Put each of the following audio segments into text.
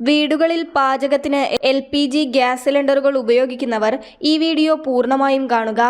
വീടുകളിൽ പാചകത്തിന് L P G gas സിലിണ്ടറുകൾ ഉപയോഗിക്കുന്നവർ ഈ വീഡിയോ പൂർണമായും കാണുക.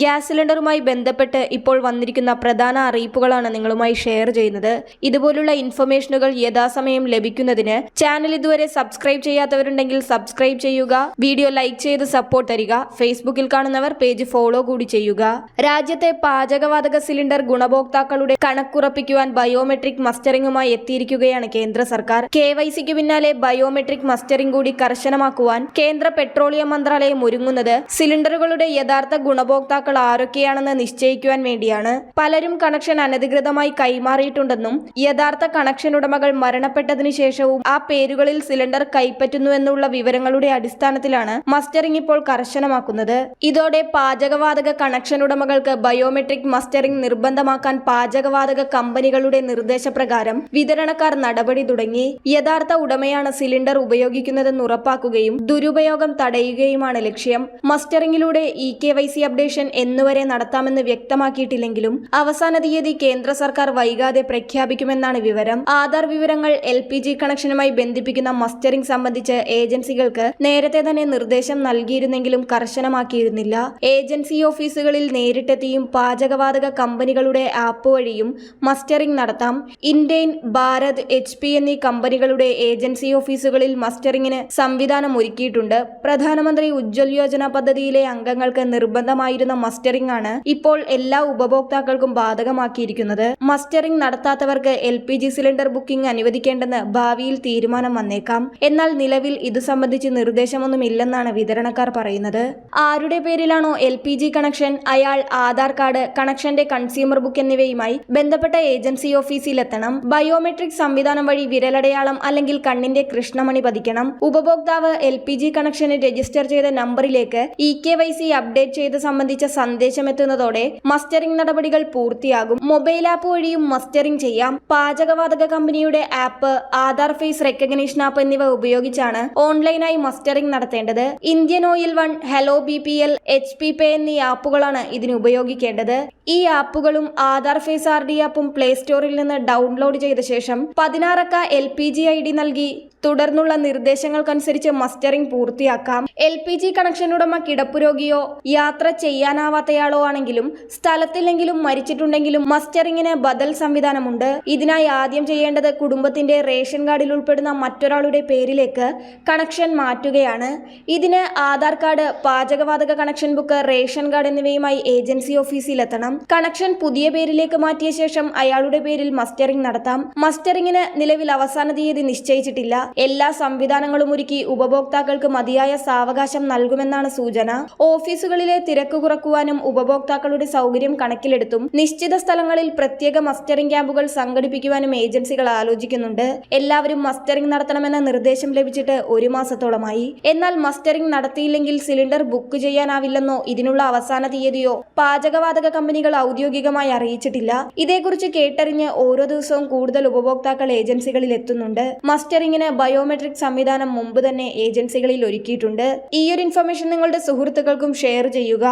ഗ്യാസ് സിലിണ്ടറുമായി ബന്ധപ്പെട്ട് ഇപ്പോൾ വന്നിരിക്കുന്ന പ്രധാന അറിയിപ്പുകളാണ് നിങ്ങളുമായി ഷെയർ ചെയ്യുന്നത്. ഇതുപോലുള്ള ഇൻഫർമേഷനുകൾ യഥാസമയം ലഭിക്കുന്നതിന് ചാനൽ ഇതുവരെ സബ്സ്ക്രൈബ് ചെയ്യാത്തവരുണ്ടെങ്കിൽ സബ്സ്ക്രൈബ് ചെയ്യുക. വീഡിയോ ലൈക്ക് ചെയ്ത് സപ്പോർട്ട് തരിക. ഫേസ്ബുക്കിൽ കാണുന്നവർ പേജ് ഫോളോ കൂടി ചെയ്യുക. രാജ്യത്തെ പാചകവാതക സിലിണ്ടർ ഗുണഭോക്താക്കളുടെ കണക്കുറപ്പിക്കുവാൻ ബയോമെട്രിക് മസ്റ്ററിംഗുമായി എത്തിയിരിക്കുകയാണ് കേന്ദ്ര സർക്കാർ. കെ വൈ സിക്ക് പിന്നാലെ ബയോമെട്രിക് മസ്റ്ററിംഗ് കൂടി കർശനമാക്കുവാൻ കേന്ദ്ര പെട്രോളിയം മന്ത്രാലയം ഒരുങ്ങുന്നത് സിലിണ്ടറുകളുടെ യഥാർത്ഥ ഗുണഭോക്താക്കൾ ആരൊക്കെയാണെന്ന് നിശ്ചയിക്കുവാൻ വേണ്ടിയാണ്. പലരും കണക്ഷൻ അനധികൃതമായി കൈമാറിയിട്ടുണ്ടെന്നും യഥാർത്ഥ കണക്ഷൻ ഉടമകൾ മരണപ്പെട്ടതിനു ശേഷവും ആ പേരുകളിൽ സിലിണ്ടർ കൈപ്പറ്റുന്നുവെന്നുള്ള വിവരങ്ങളുടെ അടിസ്ഥാനത്തിലാണ് മസ്റ്ററിംഗ് ഇപ്പോൾ കർശനമാക്കുന്നത്. ഇതോടെ പാചകവാതക കണക്ഷൻ ഉടമകൾക്ക് ബയോമെട്രിക് മസ്റ്ററിംഗ് നിർബന്ധമാക്കാൻ പാചകവാതക കമ്പനികളുടെ നിർദ്ദേശപ്രകാരം വിതരണക്കാർ നടപടി തുടങ്ങി. യഥാർത്ഥ ഉടമയാണ് സിലിണ്ടർ ഉപയോഗിക്കുന്നതെന്ന് ഉറപ്പാക്കുകയും ദുരുപയോഗം തടയുകയുമാണ് ലക്ഷ്യം. മസ്റ്ററിംഗിലൂടെ E K Y C updation എന്നുവരെ നടത്താമെന്ന് വ്യക്തമാക്കിയിട്ടില്ലെങ്കിലും അവസാന തീയതി കേന്ദ്ര സർക്കാർ വൈകാതെ പ്രഖ്യാപിക്കുമെന്നാണ് വിവരം. ആധാർ വിവരങ്ങൾ എൽ പി ജി കണക്ഷനുമായി ബന്ധിപ്പിക്കുന്ന മസ്റ്ററിംഗ് സംബന്ധിച്ച് ഏജൻസികൾക്ക് നേരത്തെ തന്നെ നിർദ്ദേശം നൽകിയിരുന്നെങ്കിലും കർശനമാക്കിയിരുന്നില്ല. ഏജൻസി ഓഫീസുകളിൽ നേരിട്ടെത്തിയും പാചകവാതക കമ്പനികളുടെ ആപ്പ് വഴിയും മസ്റ്ററിംഗ് നടത്താം. ഇന്ത്യൻ ഭാരത് എച്ച് എന്നീ കമ്പനികളുടെ ഏജൻസി ഓഫീസുകളിൽ മസ്റ്ററിംഗിന് സംവിധാനം ഒരുക്കിയിട്ടുണ്ട് പ്രധാനമന്ത്രി ഉജ്ജ്വൽ യോജന പദ്ധതിയിലെ അംഗങ്ങൾക്ക് നിർബന്ധമായിരുന്ന മസ്റ്ററിംഗ് ആണ് ഇപ്പോൾ എല്ലാ ഉപഭോക്താക്കൾക്കും ബാധകമാക്കിയിരിക്കുന്നത്. Mustering നടത്താത്തവർക്ക് L P G cylinder booking അനുവദിക്കേണ്ടെന്ന് ഭാവിയിൽ തീരുമാനം വന്നേക്കാം. എന്നാൽ നിലവിൽ ഇത് സംബന്ധിച്ച് നിർദ്ദേശമൊന്നുമില്ലെന്നാണ് വിതരണക്കാർ പറയുന്നത്. ആരുടെ പേരിലാണോ എൽ പി ജി കണക്ഷൻ അയാൾ ആധാർ കാർഡ് കണക്ഷന്റെ കൺസ്യൂമർ ബുക്ക് എന്നിവയുമായി ബന്ധപ്പെട്ട ഏജൻസി ഓഫീസിലെത്തണം. ബയോമെട്രിക് സംവിധാനം വഴി വിരലടയാളം അല്ലെങ്കിൽ കണ്ണിന്റെ കൃഷ്ണമണി പതിക്കണം. ഉപഭോക്താവ് എൽ പി ജി കണക്ഷന് രജിസ്റ്റർ ചെയ്ത നമ്പറിലേക്ക് E K Y C update ചെയ്ത് സംബന്ധിച്ച സന്ദേശം എത്തുന്നതോടെ മസ്റ്ററിംഗ് നടപടികൾ പൂർത്തിയാകും. മൊബൈൽ ആപ്പ് വഴിയും മസ്റ്ററിംഗ് ചെയ്യാം. പാചകവാതക കമ്പനിയുടെ app Aadhaar face recognition app എന്നിവ ഉപയോഗിച്ചാണ് ഓൺലൈനായി മസ്റ്ററിംഗ് നടത്തേണ്ടത്. Indian oil one hello B P L H P pay എന്നീ ആപ്പുകളാണ് ഇതിന് ഉപയോഗിക്കേണ്ടത്. ഈ ആപ്പുകളും ആധാർ ഫേസ് ആർ ഡി ആപ്പും പ്ലേ സ്റ്റോറിൽ നിന്ന് ഡൗൺലോഡ് ചെയ്ത ശേഷം പതിനാറക്ക L P G I D നൽകി തുടർന്നുള്ള നിർദ്ദേശങ്ങൾക്കനുസരിച്ച് മസ്റ്ററിംഗ് പൂർത്തിയാക്കാം. എൽ പി ജി കണക്ഷൻ ഉടമ കിടപ്പുരോഗിയോ യാത്ര ചെയ്യാനാവാത്തയാളോ ആണെങ്കിലും സ്ഥലത്തില്ലെങ്കിലും മരിച്ചിട്ടുണ്ടെങ്കിലും മസ്റ്ററിംഗിന് ബദൽ സംവിധാനമുണ്ട്. ഇതിനായി ആദ്യം ചെയ്യേണ്ടത് കുടുംബത്തിന്റെ റേഷൻ കാർഡിൽ ഉൾപ്പെടുന്ന മറ്റൊരാളുടെ പേരിലേക്ക് കണക്ഷൻ മാറ്റുകയാണ്. ഇതിന് ആധാർ കാർഡ് പാചകവാതക കണക്ഷൻ ബുക്ക് റേഷൻ കാർഡ് എന്നിവയുമായി ഏജൻസി ഓഫീസിലെത്തണം. കണക്ഷൻ പുതിയ പേരിലേക്ക് മാറ്റിയ ശേഷം അയാളുടെ പേരിൽ മസ്റ്ററിംഗ് നടത്താം. മസ്റ്ററിംഗിന് നിലവിൽ അവസാന തീയതി നിശ്ചയിച്ചിട്ടില്ല. എല്ലാ സംവിധാനങ്ങളും ഒരുക്കി ഉപഭോക്താക്കൾക്ക് മതിയായ സാവകാശം നൽകുമെന്നാണ് സൂചന. ഓഫീസുകളിലെ തിരക്ക് കുറക്കുവാനും ഉപഭോക്താക്കളുടെ സൗകര്യം കണക്കിലെടുത്തും നിശ്ചിത സ്ഥലങ്ങളിൽ പ്രത്യേക മസ്റ്ററിംഗ് ക്യാമ്പുകൾ സംഘടിപ്പിക്കുവാനും ഏജൻസികൾ ആലോചിക്കുന്നുണ്ട്. എല്ലാവരും മസ്റ്ററിംഗ് നടത്തണമെന്ന നിർദ്ദേശം ലഭിച്ചിട്ട് ഒരു മാസത്തോളമായി. എന്നാൽ മസ്റ്ററിംഗ് നടത്തിയില്ലെങ്കിൽ സിലിണ്ടർ ബുക്ക് ചെയ്യാനാവില്ലെന്നോ ഇതിനുള്ള അവസാന തീയതിയോ പാചകവാതക കമ്പനികൾ ഔദ്യോഗികമായി അറിയിച്ചിട്ടില്ല. ഇതേക്കുറിച്ച് കേട്ടറിഞ്ഞ് ഓരോ ദിവസവും കൂടുതൽ ഉപഭോക്താക്കൾ ഏജൻസികളിൽ എത്തുന്നുണ്ട് മസ്റ്ററിംഗിന് ബയോമെട്രിക് സംവിധാനം മുമ്പ് തന്നെ ഏജൻസികളിൽ ഒരുക്കിയിട്ടുണ്ട്. ഈ ഒരു ഇൻഫർമേഷൻ നിങ്ങളുടെ സുഹൃത്തുക്കൾക്കും ഷെയർ ചെയ്യുക.